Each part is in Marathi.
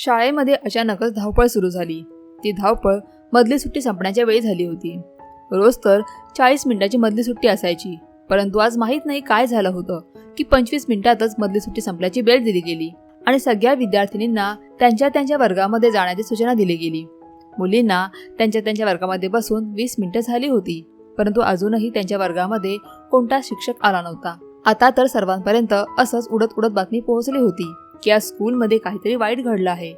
शाळेमध्ये अचानकच धावपळ सुरू झाली. ती धावपळ मधली सुट्टी संपण्याच्या वेळी झाली होती. रोज तर चाळीस मिनिटाची मधली सुट्टी असायची परंतु आज माहीत नाही काय झालं होतं की पंचवीस मिनिटातच मधली सुट्टी संपल्याची वेळ दिली गेली आणि सगळ्या विद्यार्थिनींना त्यांच्या त्यांच्या वर्गामध्ये जाण्याची सूचना दिली गेली. मुलींना त्यांच्या त्यांच्या वर्गामध्ये बसून वीस मिनिटं झाली होती परंतु अजूनही त्यांच्या वर्गामध्ये कोणता शिक्षक आला नव्हता. आता तर सर्वांपर्यंत असंच उडत उडत बातमी पोहोचली होती. की या स्कूलमध्ये काहीतरी वाईट घडलं आहे.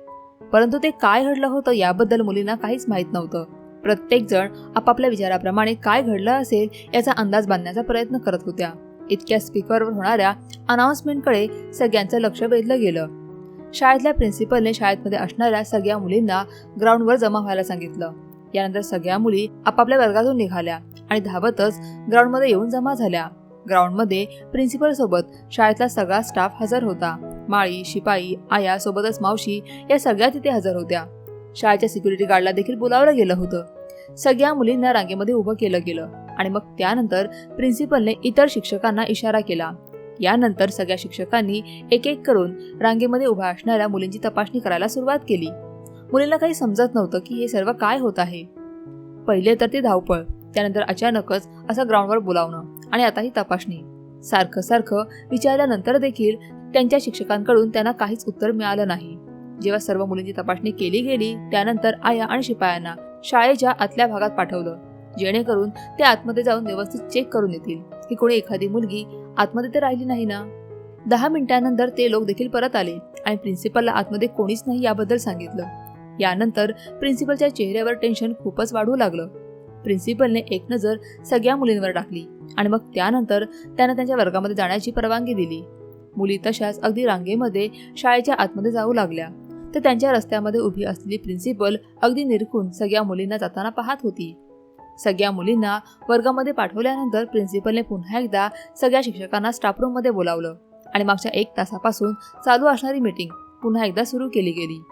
परंतु ते काय घडलं होतं याबद्दल मुलींना काहीच माहीत नव्हतं. प्रत्येक जण आपापल्या विचाराप्रमाणे काय घडलं असेल याचा अंदाज बांधण्याचा प्रयत्न करत होत्या. इतक्या स्पीकरवर होणाऱ्या अनाऊन्समेंटकडे सगळ्यांचं लक्ष वेधलं गेलं. शाळेतल्या प्रिन्सिपलने शाळेमध्ये असणाऱ्या सगळ्या मुलींना ग्राउंडवर जमा व्हायला सांगितलं. यानंतर सगळ्या मुली आपापल्या वर्गातून निघाल्या आणि धावतच ग्राउंडमध्ये येऊन जमा झाल्या. ग्राउंडमध्ये प्रिन्सिपल सोबत शाळेतला सगळा स्टाफ हजर होता. माळी शिपाई आया सोबतच मावशी या सगळ्या तिथे हजर होत्या. शाळेच्या सिक्युरिटी गार्डला देखील बोलावलं गेलं होतं. सगळ्या मुलींना रांगेमध्ये उभं केलं गेलं आणि मग त्यानंतर प्रिन्सिपलने इतर शिक्षकांना इशारा केला. यानंतर सगळ्या शिक्षकांनी एक एक करून रांगेमध्ये उभ्या असणाऱ्या मुलींची तपासणी करायला सुरुवात केली. मुलींना काही समजत नव्हतं की हे सर्व काय होत आहे. पहिले तर ते धावपळ त्यानंतर अचानकच असं ग्राउंडवर बोलावणं आणि आता ही तपासणी. सारखं सारखं विचारल्यानंतर देखील त्यांच्या शिक्षकांकडून त्यांना काहीच उत्तर मिळालं नाही. जेव्हा सर्व मुलींची तपासणी केली गेली त्यानंतर आया आणि शिपायांना शाळेच्या आतल्या भागात पाठवलं जेणेकरून ते आतमध्ये जाऊन व्यवस्थित चेक करून येतील की कोणी एखादी मुलगी आतमध्ये तर राहिली नाही ना? दहा मिनिटांनंतर ते लोक देखील परत आले आणि प्रिन्सिपलला आतमध्ये कोणीच नाही याबद्दल सांगितलं. यानंतर प्रिन्सिपलच्या चेहऱ्यावर टेन्शन खूपच वाढू लागलं. प्रिन्सिपलने एक नजर सगळ्या मुलींवर टाकली आणि मग त्यानंतर त्यांना त्यांच्या वर्गामध्ये जाण्याची परवानगी दिली. मुली तशाच अगदी रांगेमध्ये शाळेच्या आतमध्ये जाऊ लागल्या. तर त्यांच्या रस्त्यामध्ये उभी असलेली प्रिन्सिपल अगदी निरखून सगळ्या मुलींना जाताना पाहत होती. सगळ्या मुलींना वर्गामध्ये पाठवल्यानंतर प्रिन्सिपलने पुन्हा एकदा सगळ्या शिक्षकांना स्टाफ रूममध्ये बोलावलं आणि मागच्या एक तासापासून चालू असणारी मीटिंग पुन्हा एकदा सुरू केली गेली.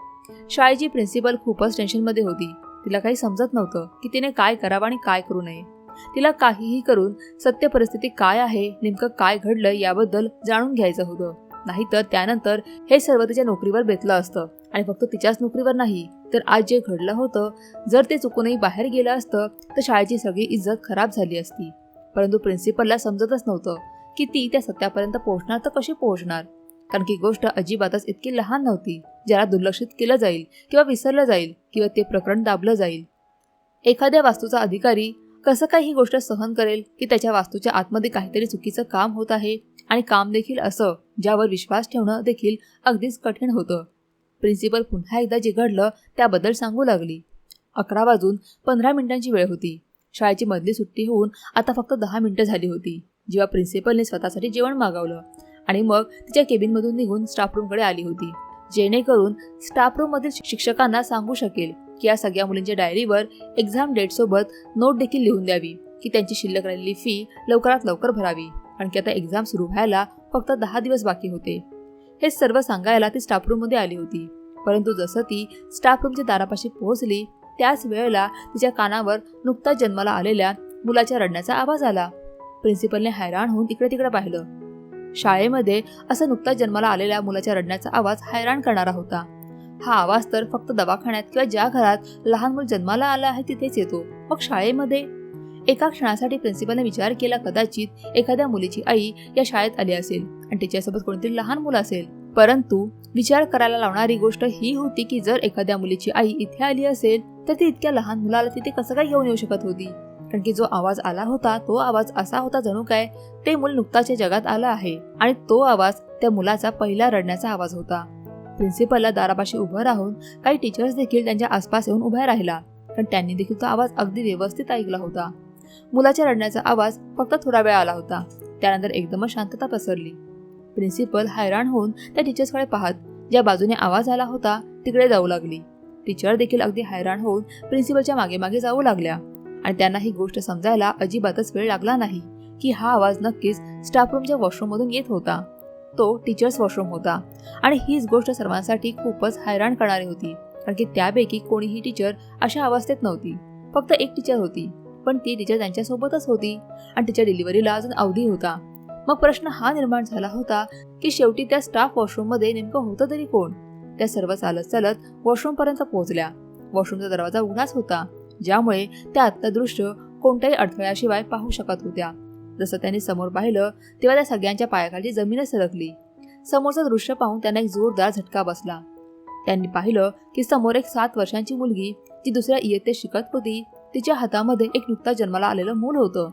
शाळेची प्रिन्सिपल खूपच टेन्शनमध्ये होती. तिला काही समजत नव्हतं की तिने काय करावं आणि काय करू नये. तिला काहीही करून सत्य परिस्थिती काय आहे नेमकं काय घडलं याबद्दल जाणून घ्यायचं होतं. नाहीतर त्यानंतर हे सर्व तिच्या नोकरीवर बेतलं असतं. आणि फक्त तिच्याच नोकरीवर नाही तर आज जे घडलं होतं जर ते चुकूनही बाहेर गेलं असतं तर शाळेची सगळी इज्जत खराब झाली असती. परंतु प्रिन्सिपलला समजतच नव्हतं की ती त्या सत्यापर्यंत पोहोचणार तर कशी पोहोचणार? कारण की गोष्ट अजिबातच इतकी लहान नव्हती ज्याला दुर्लक्षित केलं जाईल किंवा विसरलं जाईल किंवा ते प्रकरण दाबलं जाईल. एखाद्या वास्तूचा अधिकारी कसं काय ही गोष्ट सहन करेल की त्याच्या वास्तूच्या आतमध्ये काहीतरी चुकीचं काम होत आहे? आणि काम देखील असं ज्यावर विश्वास ठेवणं देखील अगदीच कठीण होतं. प्रिन्सिपल पुन्हा एकदा जे घडलं त्याबद्दल सांगू लागली. अकरा वाजून पंधरा मिनिटांची वेळ होती. शाळेची मधली सुट्टी होऊन आता फक्त दहा मिनिटं झाली होती जेव्हा प्रिन्सिपलने स्वतःसाठी जेवण मागवलं. आणि मग तिच्या केबिनमधून निघून स्टाफ रूमकडे आली होती जेणेकरून स्टाफ रूममधील शिक्षकांना सांगू शकेल की या सगळ्या मुलींच्या डायरीवर एक्झाम डेटसोबत नोट देखील लिहून द्यावी की त्यांची शिल्लक राहिलेली फी लवकरात लवकर भरावी कारण की आता एक्झाम सुरू व्हायला फक्त दहा दिवस बाकी होते. हे सर्व सांगायला ती स्टाफ रूममध्ये आली होती. परंतु जसं ती स्टाफ रूमच्या दारापाशी पोहोचली त्याच वेळेला तिच्या कानावर नुकताच जन्माला आलेल्या मुलाच्या रडण्याचा आवाज आला. प्रिन्सिपलने हैराण होऊन इकडे तिकडे पाहिलं. शाळेमध्ये असा नुकताच जन्माला आलेल्या मुलाच्या रडण्याचा आवाज हैराण करणारा होता. हा आवाज तर फक्त दवाखान्यात किंवा ज्या घरात लहान मूल जन्माला आला आहे तिथेच येतो. मग शाळेमध्ये? एका क्षणासाठी प्रिन्सिपलने विचार केला कदाचित एखाद्या मुलीची आई या शाळेत आली असेल आणि तिच्यासोबत कोणतरी लहान मुलं असेल. परंतु विचार करायला लावणारी गोष्ट ही होती की जर एखाद्या मुलीची आई इथे आली असेल तर ती इतक्या लहान मुलाला तिथे कसं काय घेऊन येऊ शकत होती? कारण की जो आवाज आला होता तो आवाज असा होता जणू काय ते मूल नुकताच्या जगात आलं आहे आणि तो आवाज त्या मुलाचा पहिला रडण्याचा आवाज होता. प्रिन्सिपलला दारापाशी उभं राहून काही टीचर्स देखील त्यांच्या आसपास येऊन उभ्या राहिला. पण त्यांनी देखील तो आवाज अगदी व्यवस्थित ऐकला होता. मुलाच्या रडण्याचा आवाज फक्त थोडा वेळ आला होता. त्यानंतर एकदमच शांतता पसरली. प्रिन्सिपल हैराण होऊन त्या टीचर्सकडे पाहत ज्या बाजूने आवाज आला होता तिकडे जाऊ लागली. टीचर देखील अगदी हैराण होऊन प्रिन्सिपलच्या मागे मागे जाऊ लागल्या. आणि त्यांना ही गोष्ट समजायला अजिबातच वेळ लागला नाही की हा आवाज नक्कीच स्टाफ रूमच्या वॉशरूममधून येत होता. तो टीचर्स वॉशरूम होता. आणि हीच गोष्ट सर्वांसाठी खूपच हैराण करणारी होती. कारण की त्यापैकी कोणीही टीचर अशा अवस्थेत नव्हती. फक्त एक टीचर होती. पण ती टीचर त्यांच्यासोबतच होती. आणि तिच्या डिलिव्हरीला अजून अवधी होता. मग प्रश्न हा निर्माण झाला होता की शेवटी त्या स्टाफ वॉशरूममध्ये नेमकं होतं तरी कोण? त्या सर्व चालत चालत वॉशरूमपर्यंत पोहोचल्या. वॉशरूमचा दरवाजा उघडाच होता. ज्यामुळे त्या अत्यादृश्य दृश्य कोणत्याही अडथळ्याशिवाय पाहू शकत होत्या. जसं त्यांनी समोर पाहिलं तेव्हा त्या सगळ्यांच्या पायाखाली जमीनच सरकली. समोरचं दृश्य पाहून त्यांना एक जोरदार झटका बसला. त्यांनी पाहिलं की समोर एक सात वर्षांची मुलगी जी दुसऱ्या इयत्तेत शिकत होती तिच्या हातामध्ये एक नुकता जन्माला आलेलं मूल होतं.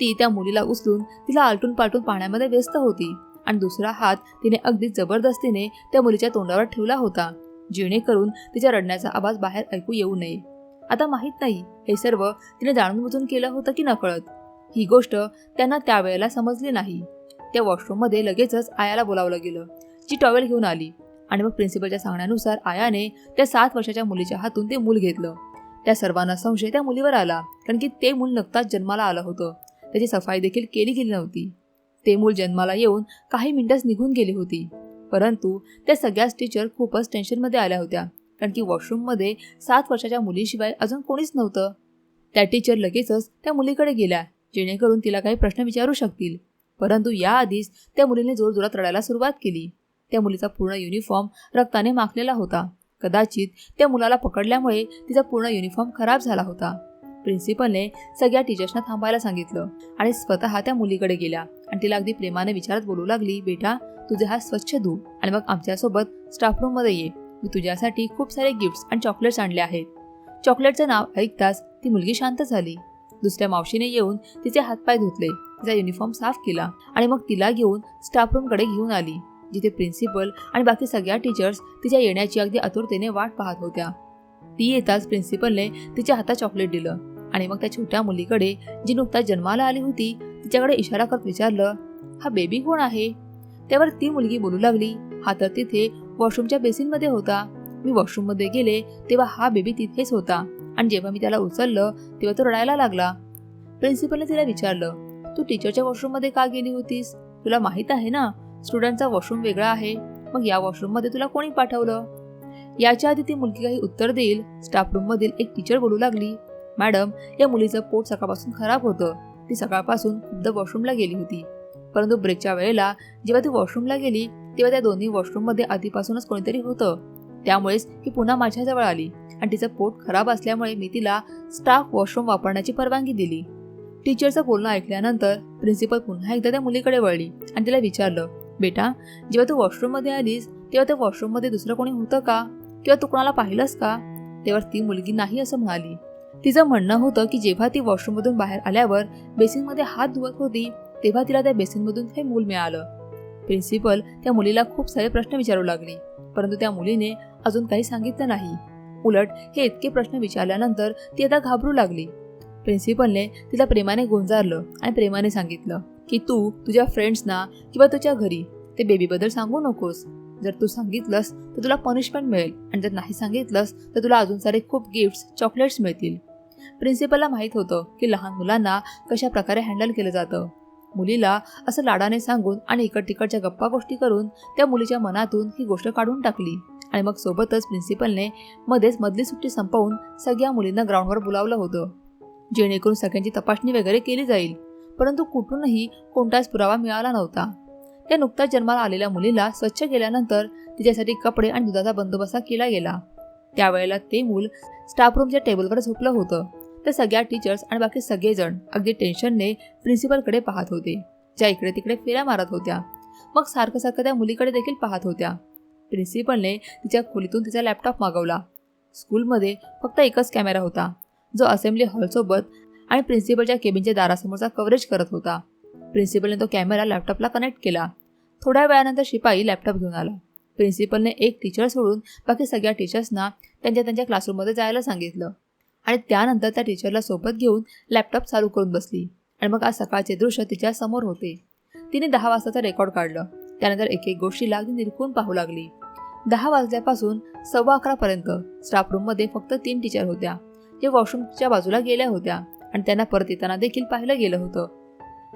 ती त्या मुलीला उचलून तिला आलटून पालटून पाण्यामध्ये व्यस्त होती आणि दुसरा हात तिने अगदी जबरदस्तीने त्या मुलीच्या तोंडावर ठेवला होता जेणेकरून तिच्या रडण्याचा आवाज बाहेर ऐकू येऊ नये. आता माहीत नाही हे सर्व तिने जाणून बुजून केलं होतं की नकळत. ही गोष्ट त्यांना त्यावेळेला समजली नाही. त्या वॉशरूममध्ये लगेचच आयाला बोलावलं गेलं. जी टॉवेल घेऊन आली आणि मग प्रिन्सिपलच्या सांगण्यानुसार आयाने त्या सात वर्षाच्या मुलीच्या हातून ते मूल घेतलं. त्या सर्वांना संशय त्या मुलीवर आला कारण की ते मूल नुकताच जन्माला आलं होतं. त्याची सफाई देखील केली गेली नव्हती. ते मूल जन्माला येऊन काही मिनिटंच निघून गेली होती. परंतु त्या सगळ्याच टीचर खूपच टेन्शनमध्ये आल्या होत्या कारण की वॉशरूममध्ये सात वर्षाच्या मुलीशिवाय अजून कोणीच नव्हतं. त्या टीचर लगेचच त्या मुलीकडे गेल्या. जेणेकरून तिला काही प्रश्न विचारू शकतील. परंतु याआधीच त्या मुलीने जोरजोरात रडायला सुरुवात केली. त्या मुलीचा पूर्ण युनिफॉर्म रक्ताने माखलेला होता. कदाचित त्या मुलाला पकडल्यामुळे तिचा पूर्ण युनिफॉर्म खराब झाला होता. प्रिन्सिपलने सगळ्या टीचर्सना थांबायला सांगितलं आणि स्वतः त्या मुलीकडे गेल्या आणि तिला अगदी प्रेमाने विचारत बोलू लागली बेटा तुझे हात स्वच्छ धू आणि मग आमच्यासोबत स्टाफ रूममध्ये ये. मी तुझ्यासाठी खूप सारे गिफ्ट्स आणि चॉकलेट्स आणले आहेत. चॉकलेटचं नाव ऐकताच ती मुलगी शांत झाली. दुसऱ्या मावशीने येऊन तिचे हातपाय धुतले तिचा युनिफॉर्म साफ केला आणि मग तिला घेऊन स्टाफ रूमकडे घेऊन आली जिथे प्रिन्सिपल आणि बाकी सगळ्या टीचर्स तिच्या येण्याची अगदी आतुरतेने वाट पाहत होत्या. ती येताच प्रिन्सिपलने तिच्या हातात चॉकलेट दिलं आणि मग त्या छोट्या मुलीकडे जी नुकताच जन्माला आली होती तिच्याकडे इशारा करत विचारलं हा बेबी कोण आहे? त्यावर ती मुलगी बोलू लागली हा तर तिथे वॉशरूमच्या बेसिनमध्ये होता. मी वॉशरूममध्ये गेले तेव्हा हा बेबी तिथेच होता. आणि जेव्हा मी त्याला उचललं तेव्हा तो रडायला लागला. प्रिन्सिपलने तिला विचारलं तू टीचरच्या वॉशरूममध्ये का गेली होतीस? तुला माहीत आहे ना स्टुडंटचा वॉशरूम वेगळा आहे मग या वॉशरूममध्ये तुला कोणी पाठवलं? याच्या आधी ती मुलगी काही उत्तर देईल. स्टाफ रूममधील एक टीचर बोलू लागली मॅडम या मुलीचं पोट सकाळपासून खराब होतं. ती सकाळपासून खुद्द वॉशरूमला गेली होती. परंतु ब्रेकच्या वेळेला जेव्हा ती वॉशरूमला गेली तेव्हा त्या दोन्ही वॉशरूममध्ये आधीपासूनच कोणीतरी होतं. त्यामुळेच ती पुन्हा माझ्याजवळ आली आणि तिचं पोट खराब असल्यामुळे मी तिला स्टाफ वॉशरूम वापरण्याची परवानगी दिली. टीचरचं बोलणं ऐकल्यानंतर प्रिन्सिपल पुन्हा एकदा त्या मुलीकडे वळली आणि तिला विचारलं बेटा जेव्हा तू वॉशरूममध्ये आलीस तेव्हा त्या वॉशरूममध्ये दुसरं कोणी होतं का? किंवा तू कोणाला पाहिलंस का? तेव्हा ती मुलगी नाही असं म्हणाली. तिचं म्हणणं होतं की जेव्हा ती वॉशरूममधून बाहेर आल्यावर बेसिनमध्ये हात धुवत होती तेव्हा तिला त्या बेसिनमधून हे मूल मिळालं. प्रिन्सिपल त्या मुलीला खूप सारे प्रश्न विचारू लागली. परंतु त्या मुलीने अजून काही सांगितलं नाही. उलट हे इतके प्रश्न विचारल्यानंतर ती आता घाबरू लागली. प्रिन्सिपलने तिला प्रेमाने गोंजारलं आणि प्रेमाने सांगितलं की तू तुझ्या फ्रेंड्सना किंवा तुझ्या घरी ते बेबीबद्दल सांगू नकोस. जर तू सांगितलंस तर तुला पनिशमेंट मिळेल आणि जर नाही सांगितलंस तर तुला अजून सारे खूप गिफ्ट्स चॉकलेट्स मिळतील. प्रिन्सिपलला माहीत होतं की लहान मुलांना कशा प्रकारे हँडल केलं जातं. मुलीला असं लाडाने सांगून आणि इकड तिकडच्या गप्पा गोष्टी करून त्या मुलीच्या मनातून ही गोष्ट काढून टाकली. आणि मग सोबतच प्रिन्सिपलने मध्येच मधली सुट्टी संपवून सगळ्या मुलींना ग्राउंडवर बोलावलं होतं. जेणेकरून सगळ्यांची तपासणी वगैरे केली जाईल. परंतु कुठूनही कोणताच पुरावा मिळाला नव्हता. त्या नुकताच जन्माला आलेल्या मुलीला स्वच्छ केल्यानंतर तिच्यासाठी कपडे आणि दुधाचा बंदोबस्त केला गेला. त्यावेळेला ते मूल स्टाफ रूमच्या टेबलवर झोपलं होतं. तर सगळ्या टीचर्स आणि बाकी सगळेजण अगदी टेन्शनने प्रिन्सिपलकडे पाहत होते. ज्या इकडे तिकडे फेऱ्या मारत होत्या. मग सारखं सारखं त्या मुलीकडे देखील पाहत होत्या. प्रिन्सिपलने तिच्या खोलीतून तिचा लॅपटॉप मागवला. स्कूलमध्ये फक्त एकच कॅमेरा होता. जो असेंब्ली हॉलसोबत आणि प्रिन्सिपलच्या केबिनच्या दारासमोरचा कव्हरेज करत होता. प्रिन्सिपलने तो कॅमेरा लॅपटॉपला कनेक्ट केला. थोड्या वेळानंतर शिपाई लॅपटॉप घेऊन आला. प्रिन्सिपलने एक टीचर सोडून बाकी सगळ्या टीचर्सना त्यांच्या त्यांच्या क्लासरूममध्ये जायला सांगितलं. आणि त्यानंतर त्या टीचरला सोबत घेऊन लॅपटॉप चालू करून बसली. आणि मग आज सकाळचे दृश्य तिच्या समोर होते. तिने दहा वाजताचं रेकॉर्ड काढलं. त्यानंतर एक एक गोष्टीला अगदी निरखून पाहू लागली. दहा वाजल्यापासून सव्वा अकरापर्यंत स्टाफ रूममध्ये फक्त तीन टीचर होत्या. जे वॉशरूमच्या बाजूला गेल्या होत्या आणि त्यांना परत येताना देखील पाहिलं गेलं होतं.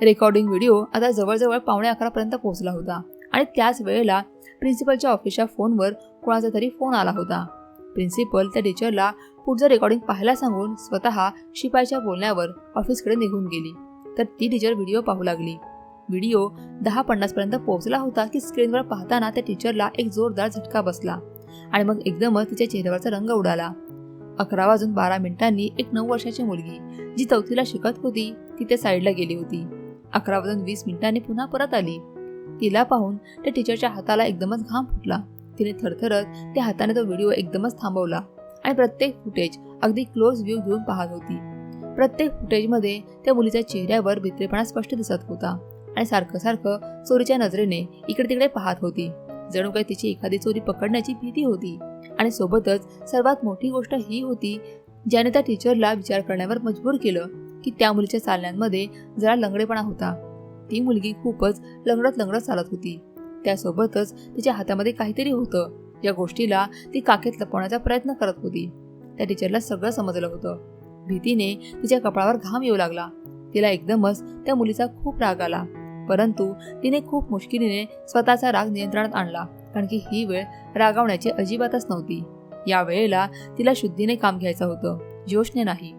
रेकॉर्डिंग व्हिडिओ आता जवळजवळ पावणे अकरापर्यंत पोहोचला होता आणि त्याच वेळेला प्रिन्सिपलच्या ऑफिसच्या फोनवर कोणाचा तरी फोन आला होता. प्रिन्सिपल त्या टीचरला पुढचं रेकॉर्डिंग पाहायला सांगून स्वतः शिपाईच्या बोलण्यावर ऑफिसकडे निघून गेली. तर ती टीचर व्हिडिओ पाहू लागली. व्हिडिओ दहा पन्नासपर्यंत पोहोचला होता की स्क्रीनवर पाहताना त्या टीचरला एक जोरदार झटका बसला आणि मग एकदमच तिच्या चेहऱ्यावरचा रंग उडाला. अकरा वाजून बारा मिनिटांनी एक नऊ वर्षाची मुलगी जी चौथीला शिकत होती ती त्या साईडला गेली होती. अकरा वाजून वीस मिनिटांनी पुन्हा परत आली. तिला पाहून त्या टीचरच्या हाताला एकदमच घाम फुटला. तिने थरथरत त्या हाताने तो व्हिडिओ एकदमच थांबवला. आणि प्रत्येक फुटेज अगदी क्लोज व्ह्यू घेऊन पाहत होती. प्रत्येक फुटेजमध्ये त्या मुलीच्या चेहऱ्यावर भित्रेपणा स्पष्ट दिसत होता आणि सारखं सारखं चोरीच्या नजरेने इकडे तिकडे पाहत होती. जणू काही तिची एखादी चोरी पकडण्याची भीती होती आणि सोबतच सर्वात मोठी गोष्ट ही होती ज्याने त्या टीचरला विचार करण्यावर मजबूर केलं की त्या मुलीच्या चालण्यांमध्ये जरा लंगडेपणा होता. ती मुलगी खूपच लंगडत लंगडत चालत होती. त्यासोबतच तिच्या हातामध्ये काहीतरी होतं. या गोष्टीला ती काखेत लपवण्याचा प्रयत्न करत होती. त्या टीचरला सगळं समजलं होतं. भीतीने तिच्या कपाळावर घाम येऊ लागला. तिला एकदमच त्या मुलीचा खूप राग आला. परंतु तिने खूप मुश्किलीने स्वतःचा राग नियंत्रणात आणला कारण की ही वेळ रागावण्याची अजिबातच नव्हती. या वेळेला तिला शुद्धीने काम घ्यायचं होतं. जोशने नाही.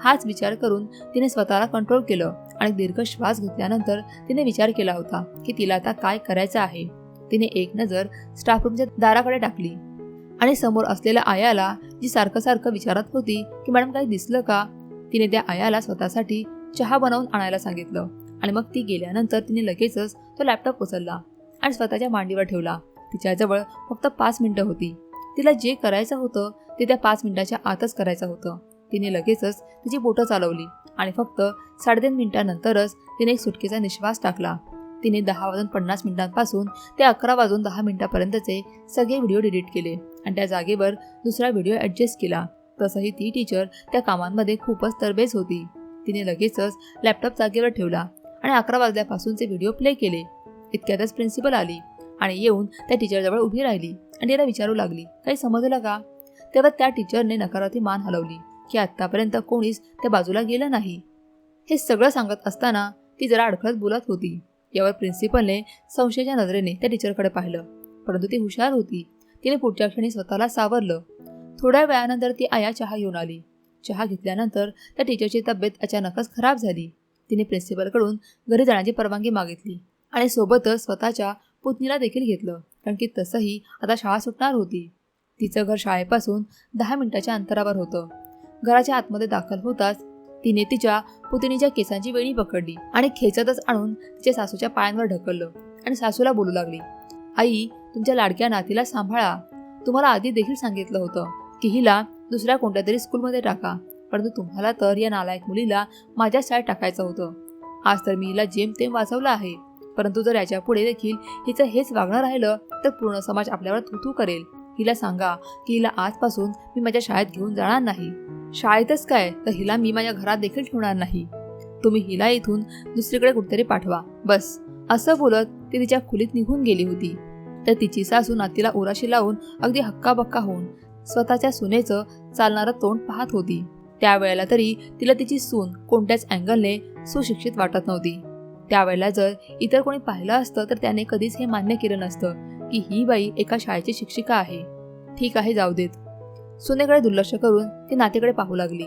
हाच विचार करून तिने स्वतःला कंट्रोल केलं आणि दीर्घ श्वास घेतल्यानंतर तिने विचार केला होता की तिला आता काय करायचं आहे? तिने एक नजर स्टाफ रूमच्या दाराकडे टाकली. आणि समोर असलेल्या आयाला जी सारखं सारखं विचारत होती की मॅडम काही दिसलं का? तिने त्या आयाला स्वतःसाठी चहा बनवून आणायला सांगितलं. आणि मग ती गेल्यानंतर तिने लगेचच तो लॅपटॉप उचलला आणि स्वतःच्या मांडीवर ठेवला. तिच्याजवळ फक्त पाच मिनटं होती. तिला जे करायचं होतं ते त्या पाच मिनिटाच्या आतच करायचं होतं. तिने लगेचच तिची बोटं चालवली आणि फक्त साडेतीन मिनिटांनंतरच तिने एक सुटकेचा निश्वास टाकला. तिने दहा वाजून पन्नास मिनिटांपासून ते अकरा वाजून दहा मिनिटापर्यंतचे सगळे व्हिडिओ डिलीट केले आणि त्या जागेवर दुसरा व्हिडिओ ॲडजस्ट केला. तसंही ती टीचर त्या कामांमध्ये खूपच तरबेज होती. तिने लगेचच लॅपटॉप जागेवर ठेवला आणि अकरा वाजल्यापासूनचे व्हिडिओ प्ले केले. इतक्यातच प्रिन्सिपल आली आणि येऊन त्या टीचरजवळ उभी राहिली आणि तिला विचारू लागली काही समजलं का? तेव्हा त्या टीचरने नकारार्थी मान हलवली की आत्तापर्यंत कोणीच त्या बाजूला गेलं नाही. हे सगळं सांगत असताना ती जरा अडखळत बोलत होती. यावर प्रिन्सिपलने संशयाच्या नजरेने त्या टीचरकडे पाहिलं. परंतु ती हुशार होती. तिने पुढच्या क्षणी स्वतःला सावरलं. थोड्या वेळानंतर ती आया चहा घेऊन आली. चहा घेतल्यानंतर त्या टीचरची तब्येत अचानकच खराब झाली. तिने प्रिन्सिपलकडून घरी जाण्याची परवानगी मागितली आणि सोबतच स्वतःच्या पुतणीला देखील घेतलं कारण की तसंही आता शाळा सुटणार होती. तिचं घर शाळेपासून दहा मिनिटाच्या अंतरावर होतं. घराच्या आतमध्ये दाखल होताच तिने तिच्या पुतणीच्या केसांची वेणी पकडली आणि खेचतच आणून तिच्या सासूच्या पायांवर ढकललं आणि सासूला बोलू लागली आई तुमच्या लाडक्या नातीला सांभाळा. तुम्हाला आधी देखील सांगितलं होतं की हिला दुसऱ्या कोणत्या तरी स्कूलमध्ये टाका परंतु तुम्हाला तर या नालायक मुलीला माझ्या शाळेत टाकायचं होतं. आज तर मी हिला जेमतेम वाचवलं आहे परंतु जर याच्यापुढे देखील हिचं हेच वागणं राहिलं तर पूर्ण समाज आपल्यावर थुथू करेल. हिला सांगा की हिला आजपासून मी माझ्या शाळेत घेऊन जाणार नाही. शाळेतच काय? तर हिला मी माझ्या घरात देखील ठेवणार नाही. तुम्ही हिला इथून दुसरीकडे कुठेतरी पाठवा. बस. असं बोलत ती तिच्या खोलीत निघून गेली होती. तर तिची सासू नातीला उराशी लावून अगदी हक्काबक्का होऊन स्वतःच्या सुनेचं चालणारं तोंड पाहत होती. त्यावेळेला तरी तिला तिची सून कोणत्याच अँगलने सुशिक्षित वाटत नव्हती. त्यावेळेला जर इतर कोणी पाहिलं असतं तर त्याने कधीच हे मान्य केलं नसतं. की ही बाई एका शाळेची शिक्षिका आहे. ठीक आहे जाऊ देत. सुनेकडे दुर्लक्ष करून ती नातीकडे पाहू लागली.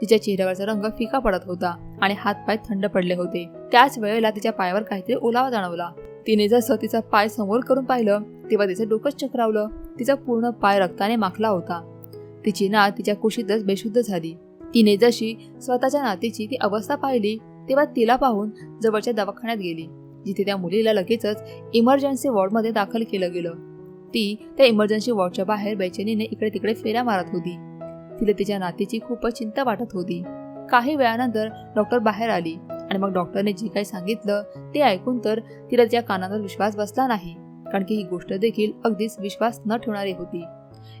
तिच्या चेहऱ्यावरचा रंग फिका पडत होता आणि हातपाय थंड पडले होते. त्याच वेळेला तिच्या पायावर काहीतरी ओलावा जाणवला. तिने जसं तिचा पाय समोर करून पाहिलं तेव्हा तिचं डोकंच चक्रावलं. तिचा पूर्ण पाय रक्ताने माखला होता. तिची नात तिच्या कुशीतच बेशुद्ध झाली. तिने जशी स्वतःच्या नातीची ती अवस्था पाहिली तेव्हा तिला पाहून जवळच्या दवाखान्यात गेली. जिथे त्या मुलीला लगेचच इमर्जन्सी वॉर्डमध्ये दाखल केलं गेलं. ती त्या इमर्जन्सी वॉर्डच्या बाहेर बेचैनीने इकडे तिकडे फेऱ्या मारत होती. तिला तिच्या नातीची खूपच चिंता वाटत होती. काही वेळानंतर डॉक्टर बाहेर आली आणि मग डॉक्टरने जे काही सांगितलं ते ऐकून तर तिला तिच्या कानावर विश्वास बसला नाही कारण की ही गोष्ट देखील अगदीच विश्वास न ठेवणारी होती.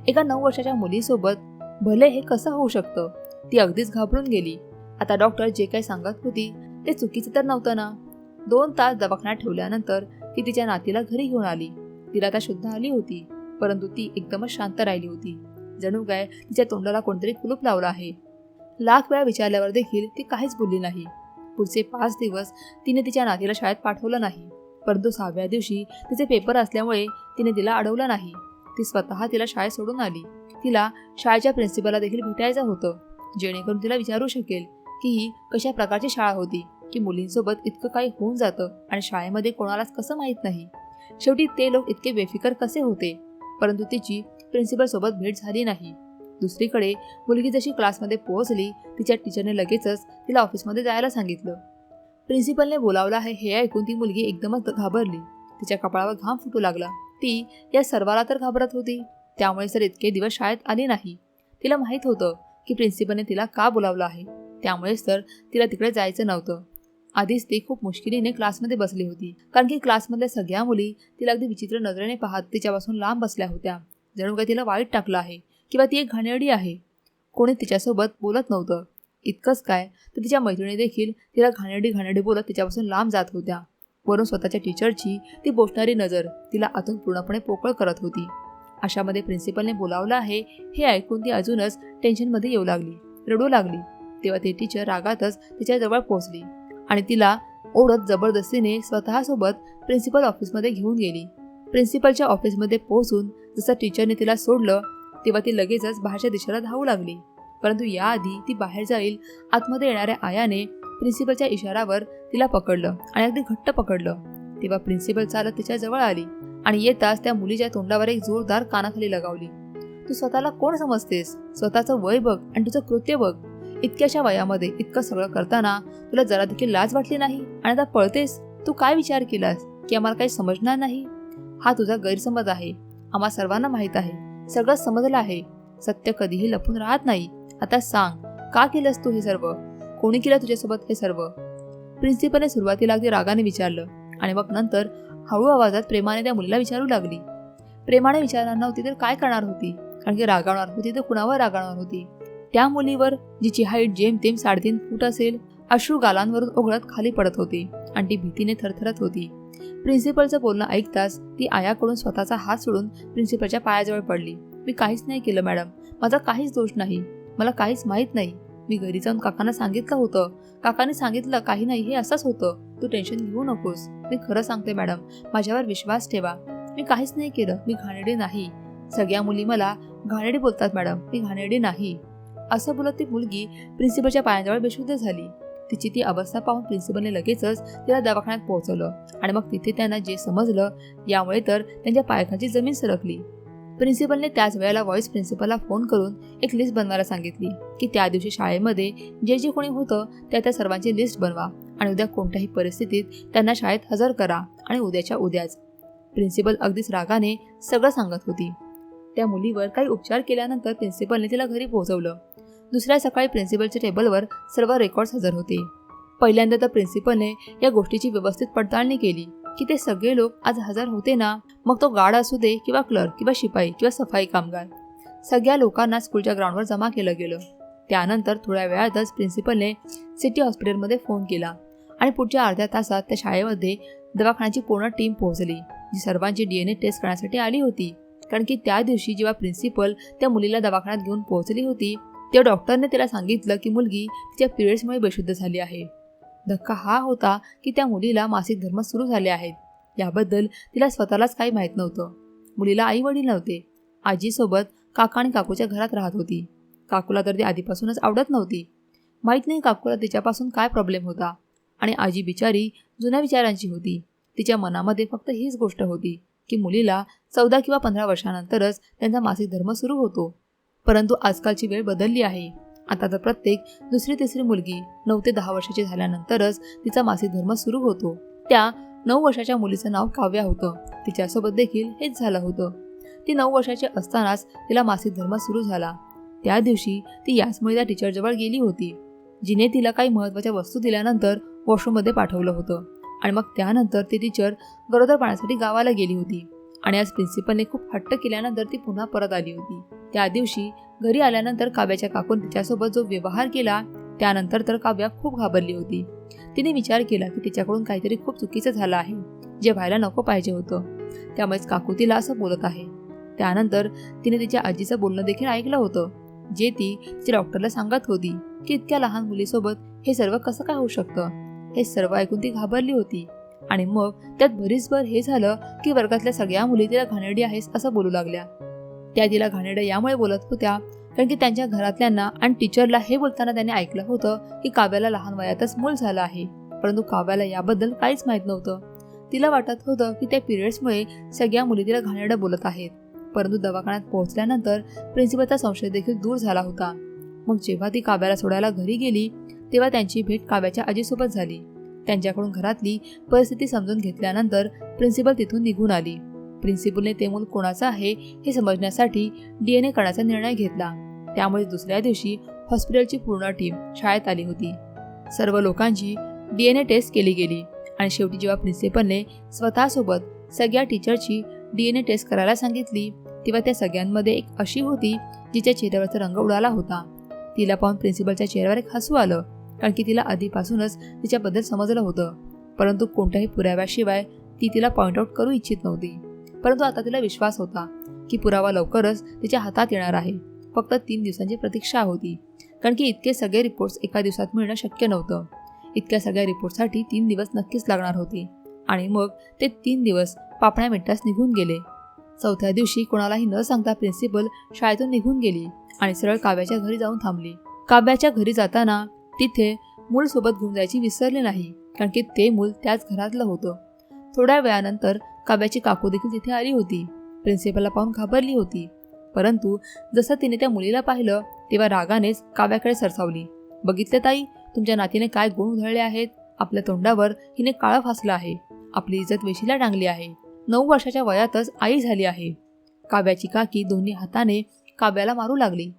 एका नऊ वर्षाच्या मुलीसोबत भले हे कसं होऊ शकतं ती अगदीच घाबरून गेली. आता डॉक्टर जे काही सांगत होती ते चुकीचं तर नव्हतं ना? दोन तास दवाखान्यात ठेवल्यानंतर ती तिच्या नातीला घरी घेऊन आली. तिला आता शुद्ध आली होती परंतु ती एकदमच शांत राहिली होती. जणू काय तिच्या तोंडाला कोणतरी कुलूप लावला आहे. लाख वेळा विचारल्यावर देखील ती काहीच बोलली नाही. पुढचे पाच दिवस तिने तिच्या नातीला शाळेत पाठवलं नाही. परंतु सहाव्या दिवशी तिचे पेपर असल्यामुळे तिने तिला अडवलं नाही. ती स्वतः तिला शाळेत सोडून आली. तिला शाळेच्या प्रिन्सिपलला देखील भेटायचं होतं जेणेकरून तिला विचारू शकेल की ही कशा प्रकारची शाळा होती. की मुलींसोबत इतकं काही होऊन जातं आणि शाळेमध्ये कोणालाच कसं माहीत नाही. शेवटी ते लोक इतके बेफिकर कसे होते? परंतु तिची प्रिन्सिपल सोबत भेट झाली नाही. दुसरीकडे मुलगी जशी क्लासमध्ये पोहोचली तिच्या टीचरने लगेचच तिला ऑफिसमध्ये जायला सांगितलं. प्रिन्सिपलने बोलावलं आहे हे ऐकून ती मुलगी एकदमच घाबरली. तिच्या कपाळावर घाम फुटू लागला. ती या सर्वाला तर घाबरत होती. त्यामुळे सर इतके दिवस शाळेत आली नाही. तिला माहीत होतं की प्रिन्सिपलने तिला का बोलावलं आहे? त्यामुळेच तर तिला तिकडे जायचं नव्हतं. आधीच ती खूप मुश्किलीने क्लासमध्ये बसली होती. कारण की क्लासमधल्या सगळ्या मुली तिला अगदी विचित्र नजरेने पाहत तिच्यापासून लांब बसल्या होत्या. जणू काय तिला वाईट टाकलं आहे किंवा ती एक घाणेरडी आहे. कोणी तिच्यासोबत बोलत नव्हतं. इतकंच काय तर तिच्या मैत्रिणी देखील तिला घाणेरडी घाणेरडी बोलत तिच्यापासून लांब जात होत्या. वरून स्वतःच्या टीचरची ती बोसणारी नजर तिला आतून पूर्णपणे पोकळ करत होती. अशामध्ये प्रिन्सिपलने बोलावलं आहे हे ऐकून ती अजूनच टेन्शनमध्ये येऊ लागली रडू लागली. तेव्हा ती टीचर रागातच तिच्याजवळ पोहोचली. आणि तिला ओढत जबरदस्तीने स्वतःसोबत प्रिन्सिपल ऑफिसमध्ये घेऊन गेली. प्रिन्सिपलच्या ऑफिसमध्ये पोहोचून जसं टीचरने तिला सोडलं तेव्हा ती लगेचच बाहेरच्या दिशेला धावू लागली. परंतु याआधी ती बाहेर जाईल आतमध्ये येणाऱ्या आयाने प्रिन्सिपलच्या इशारावर तिला पकडलं आणि अगदी घट्ट पकडलं. तेव्हा प्रिन्सिपल चालत तिच्या जवळ आली आणि येताच त्या मुलीच्या तोंडावर एक जोरदार कानाखाली लगावली. तू स्वतःला कोण समजतेस? स्वतःचं वय बघ आणि तुझं कृत्य बघ. इतक्याशा वयामध्ये इतकं सगळं करताना तुला जरा देखील लाज वाटली नाही? आणि आता पळतेस? तू काय विचार केलास? की आम्हाला काही समजणार नाही? हा तुझा गैरसमज आहे. आम्हा सर्वांना माहीत आहे. सगळं समजलं आहे. सत्य कधीही लपून राहत नाही. आता सांग का केलंस तू हे सर्व? कोणी केलं तुझ्यासोबत हे सर्व? प्रिन्सिपलने सुरुवातीला अगदी रागाने विचारलं. आणि मग नंतर हळू आवाजात प्रेमाने त्या मुलीला विचारू लागली. प्रेमाने विचारणार नव्हती तर काय करणार होती? कारण की रागावणार होती तर कुणावर रागावणार होती? त्या मुलीवर जिची हाईट जेमतेम साडेतीन फूट असेल अश्रू गालांवरून ओघळत खाली पडत होती आणि ती भीतीने थरथरत होती. प्रिन्सिपलचं बोलणं ऐकताच ती आयाकडून स्वतःचा हात सोडून प्रिन्सिपलच्या पायाजवळ पडली. मी काहीच नाही केलं मॅडम. माझा काहीच दोष नाही. मला काहीच माहीत नाही. मी घरी जाऊन काकांना सांगितलं होतं. काकाने सांगितलं काही नाही हे असंच होतं. तू टेन्शन घेऊ नकोस. मी खरं सांगते मॅडम. माझ्यावर विश्वास ठेवा. मी काहीच नाही केलं. मी घाणेरडी नाही. सगळ्या मुली मला घाणेरडी बोलतात मॅडम. मी घाणेरडी नाही. असं बोलत ती मुलगी प्रिन्सिपलच्या पायाजवळ बेशुद्ध झाली. तिची ती अवस्था पाहून प्रिन्सिपलने लगेचच तिला दवाखान्यात पोहोचवलं आणि मग तिथे त्यांना जे समजलं यामुळे तर त्यांच्या पायखांची जमीन सरकली. प्रिन्सिपलने त्याच वेळेला व्हॉइस प्रिन्सिपलला फोन करून एक लिस्ट बनवायला सांगितली की त्या दिवशी शाळेमध्ये जे जे कोणी होतं त्या त्या सर्वांची लिस्ट बनवा आणि उद्या कोणत्याही परिस्थितीत त्यांना शाळेत हजर करा आणि उद्याच्या उद्याच. प्रिन्सिपल अगदीच रागाने सगळं सांगत होती. त्या मुलीवर काही उपचार केल्यानंतर प्रिन्सिपलने तिला घरी पोहोचवलं. दुसऱ्या सकाळी प्रिन्सिपलच्या टेबलवर सर्व रेकॉर्ड्स हजर होते. पहिल्यांदा तर प्रिन्सिपलने या गोष्टीची व्यवस्थित पडताळणी केली की ते सगळे लोक आज हजर होते ना मग तो गार्ड असू दे किंवा क्लर्क किंवा शिपाई किंवा सफाई कामगार सगळ्या लोकांना स्कूलच्या ग्राउंडवर जमा केलं गेलं. त्यानंतर थोड्या वेळातच प्रिन्सिपलने सिटी हॉस्पिटलमध्ये फोन केला आणि पुढच्या अर्ध्या तासात त्या शाळेमध्ये दवाखान्याची पूर्ण टीम पोहोचली जी सर्वांची डी एन ए टेस्ट करण्यासाठी आली होती. कारण की त्या दिवशी जेव्हा प्रिन्सिपल त्या मुलीला दवाखान्यात घेऊन पोहोचली होती त्या डॉक्टरने तिला सांगितलं की मुलगी तिच्या पिरियड्समुळे बेशुद्ध झाली आहे. धक्का हा होता की त्या मुलीला मासिक धर्म सुरू झाले आहेत. याबद्दल तिला स्वतःलाच काही माहीत नव्हतं. मुलीला आई वडील नव्हते. आजीसोबत काका आणि काकूच्या घरात राहत होती. काकूला तर ती आधीपासूनच आवडत नव्हती. माहीत नाही काकूला तिच्यापासून काय प्रॉब्लेम होता. आणि आजी बिचारी जुन्या विचारांची होती. तिच्या मनामध्ये फक्त हीच गोष्ट होती की मुलीला चौदा किंवा पंधरा वर्षानंतरच त्यांचा मासिक धर्म सुरू होतो. परंतु आजकालची वेळ बदलली आहे. आता तर प्रत्येक दुसरी तिसरी मुलगी नऊ ते दहा वर्षाची झाल्यानंतरच तिचा मासिक धर्म सुरू होतो. त्या नऊ वर्षाच्या मुलीचं नाव काव्या होतं. तिच्यासोबत देखील हेच झालं होतं. ती नऊ वर्षाची असतानाच तिला मासिक धर्म सुरू झाला. त्या दिवशी ती याचमुळे त्या टीचरजवळ गेली होती. जिने तिला काही महत्त्वाच्या वस्तू दिल्यानंतर वॉशरूममध्ये पाठवलं होतं आणि मग त्यानंतर ती टीचर गरोदर पाण्यासाठी गावाला गेली होती आणि आज प्रिन्सिपलने खूप हट्ट केल्यानंतर ती पुन्हा परत आली होती. त्या दिवशी घरी आल्यानंतर काव्याच्या काकून तिच्यासोबत जो व्यवहार केला त्यानंतर तर काव्या खूप घाबरली होती. तिने विचार केला की तिच्याकडून काहीतरी खूप चुकीचं झालं आहे जे व्हायला नको पाहिजे होतं. त्यामुळेच काकू तिला असं बोलत आहे. त्यानंतर तिने तिच्या आजीचं बोलणं देखील ऐकलं होतं जे ती तिच्या डॉक्टरला सांगत होती की इतक्या लहान मुलीसोबत हे सर्व कसं काय होऊ शकतं? हे सर्व ऐकून ती घाबरली होती. आणि मग त्यात भरीसभर हे झालं की वर्गातल्या सगळ्या मुली तिला घाणेरडी आहेस असं बोलू लागल्या. त्या तिला घाणेरडं यामुळे बोलत होत्या. कारण की त्यांच्या घरातल्यांना आणि टीचरला हे बोलताना त्यांनी ऐकलं होतं की काव्याला लहान वयातच मूल झालं आहे. परंतु काव्याला याबद्दल काहीच माहीत नव्हतं. तिला वाटत होतं की त्या पिरियड्समुळे सगळ्या मुली तिला घाणेरडं बोलत आहेत. परंतु दवाखान्यात पोहोचल्यानंतर प्रिन्सिपलचा संशय देखील दूर झाला होता. मग जेव्हा ती काव्याला सोडायला घरी गेली तेव्हा त्यांची भेट काव्याच्या आजीसोबत झाली. त्यांच्याकडून घरातली परिस्थिती समजून घेतल्यानंतर प्रिन्सिपल तिथून निघून आली. प्रिन्सिपलने ते मूल कोणाचं आहे हे समजण्यासाठी डी एन ए करण्याचा निर्णय घेतला. त्यामुळे दुसऱ्या दिवशी हॉस्पिटलची पूर्ण टीम शाळेत आली होती. सर्व लोकांची डी एन ए टेस्ट केली गेली आणि शेवटी जेव्हा प्रिन्सिपलने स्वतःसोबत सगळ्या टीचरची डी एन ए टेस्ट करायला सांगितली तेव्हा त्या सगळ्यांमध्ये एक अशी होती जिच्या चेहऱ्यावरचा रंग उडाला होता. तिला पाहून प्रिन्सिपलच्या चेहऱ्यावर एक हसू आलं कारण की तिला आधीपासूनच तिच्याबद्दल समजलं होतं. परंतु कोणत्याही पुराव्याशिवाय ती तिला पॉइंट आउट करू इच्छित नव्हती. परंतु आता तिला विश्वास होता की पुरावा लवकरच तिच्या हातात येणार आहे. फक्त तीन दिवसांची प्रतीक्षा होती. कारण की इतके सगळे रिपोर्ट्स एका दिवसात मिळणं शक्य नव्हतं. इतक्या सगळ्या रिपोर्टसाठी तीन दिवस नक्कीच लागणार होते. आणि मग ते तीन दिवस पापण्या मिनिटास निघून गेले. चौथ्या दिवशी कोणालाही न सांगता प्रिन्सिपल शाळेतून निघून गेली आणि सरळ काव्याच्या घरी जाऊन थांबली. काव्याच्या घरी जाताना तिथे मूल सोबत घेऊन जायची विसरले नाही. कारण की ते मूल त्याच घरातलं होतं. थोड्या वेळानंतर काव्याची काकू देखील तिथे आली होती. प्रिन्सिपलला पाहून घाबरली होती. परंतु जसं तिने त्या मुलीला पाहिलं तेव्हा रागानेच काव्याकडे सरसावली. बघितलं ताई तुमच्या नातीने काय गुण उधळले आहेत? आपल्या तोंडावर हिने काळं फासलं आहे. आपली इज्जत वेशीला टांगली आहे. नऊ वर्षाच्या वयातच आई झाली आहे. काव्याची काकी दोन्ही हाताने काव्याला मारू लागली.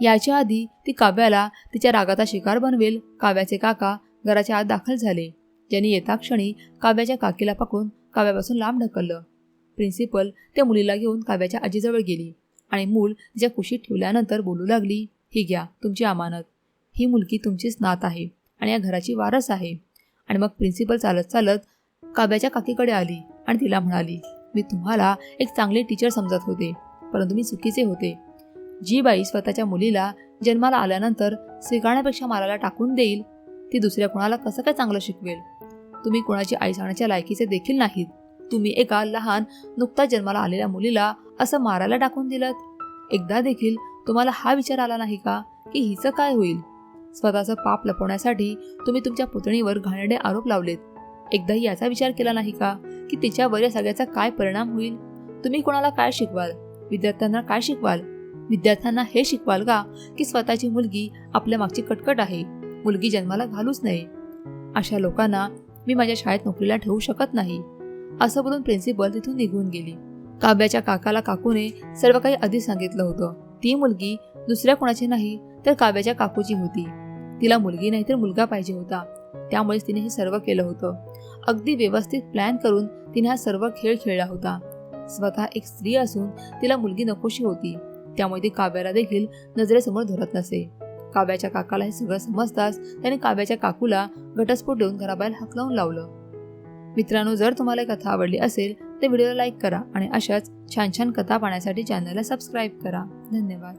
याच्या आधी ती काव्याला तिच्या रागाचा शिकार बनवेल. काव्याचे काका घराच्या आत दाखल झाले. ज्यांनी येता क्षणी काव्याच्या काकीला पकडून काव्यापासून लांब ढकललं. प्रिन्सिपल त्या मुलीला घेऊन काव्याच्या आजीजवळ गेली आणि मूल तिच्या कुशीत ठेवल्यानंतर बोलू लागली ही घ्या तुमची अमानत. ही मुलगी तुमचीच नात आहे आणि या घराची वारस आहे. आणि मग प्रिन्सिपल चालत चालत काव्याच्या काकीकडे आली आणि तिला म्हणाली मी तुम्हाला एक चांगले टीचर समजत होते परंतु मी चुकीचे होते. जी बाई स्वतःच्या मुलीला जन्माला आल्यानंतर स्वीकारण्यापेक्षा मालाला टाकून देईल ती दुसऱ्या कोणाला कसं काय चांगलं शिकवेल? तुम्ही कोणाची आई सांगण्याच्या लायकीचे देखील नाहीत. तुम्ही एका लहान नुकताच जन्माला आलेल्या मुलीला असं मारायला टाकून दिलं एकदा देखील तुम्हाला हा विचार आला नाही का की हिचं काय होईल? स्वतःचं पाप लपवण्यासाठी तुम्ही तुमच्या पुतणीवर घाणेरडे आरोप लावलेत. एकदाही याचा विचार केला नाही का की तिच्यावर या सगळ्याचा काय परिणाम होईल? तुम्ही कोणाला काय शिकवाल? विद्यार्थ्यांना काय शिकवाल? विद्यार्थ्यांना हे शिकवाल का की स्वतःची मुलगी आपल्या मागची कटकट आहे? मुलगी जन्माला घालूच नये. अशा लोकांना मी माझ्या शाळेत नोकरीला ठेवू शकत नाही. असं बोलून प्रिन्सिपल तिथून निघून गेली. काव्याच्या काकाला काकूने सर्व काही आधीच सांगितलं होतं. ती मुलगी दुसऱ्या कोणाची नाही तर काव्याच्या काकूची होती. तिला मुलगी नाही तर मुलगा पाहिजे होता. त्यामुळेच तिने हे सर्व केलं होतं. अगदी व्यवस्थित प्लॅन करून तिने हा सर्व खेळ खेळला होता. स्वतः एक स्त्री असून तिला मुलगी नकोशी होती. त्यामुळे ती काव्याला देखील नजरेसमोर धरत नसे. काव्याच्या काकाला हे सगळं समजताच त्याने काव्याच्या काकूला घटस्फोट देऊन घराबाहेर हकलावून लावलं. मित्रांनो जर तुम्हाला ही कथा आवडली असेल तर व्हिडिओला लाईक करा आणि अशाच छान छान कथा पाहण्यासाठी चॅनलला सबस्क्राईब करा. धन्यवाद.